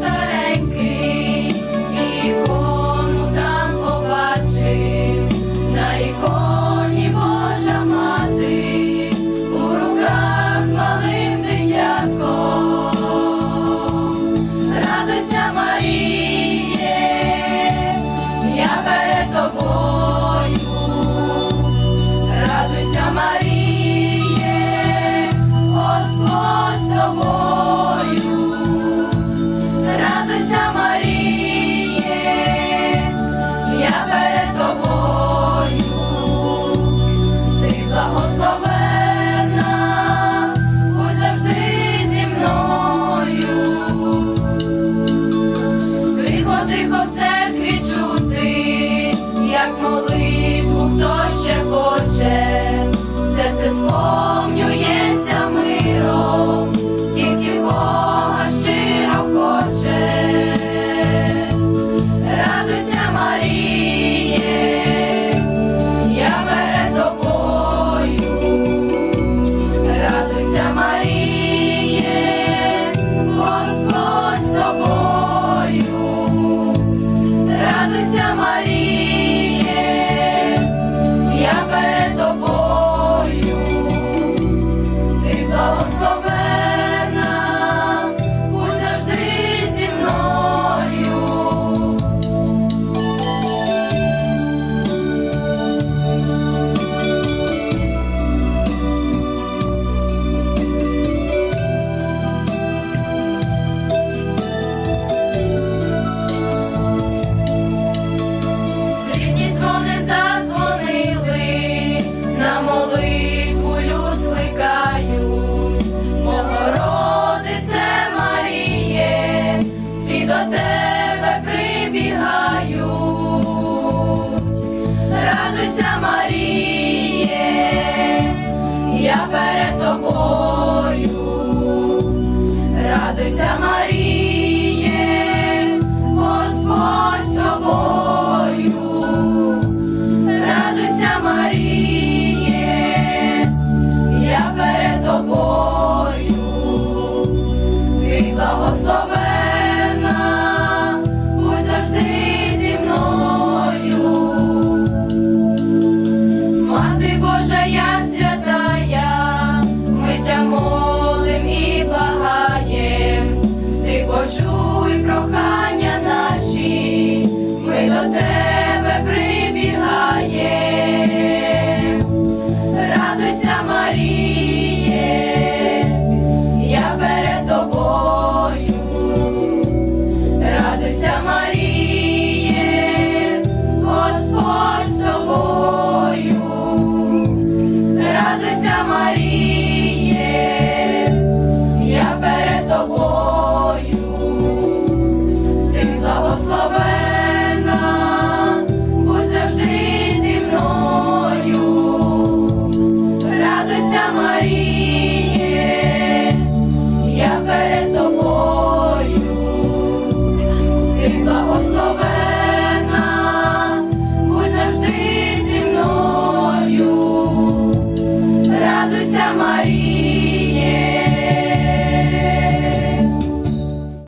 estaré. Маріє, я перед тобою. Ти благословена, будь завжди зі мною. Тихо, тихо церкві чути, як молитва тебе прибігаю, радуйся, Маріє, я. благословена, будь завжди зі мною, радуйся, Маріє, я перед тобою, ти благословена, будь завжди зі мною, радуйся,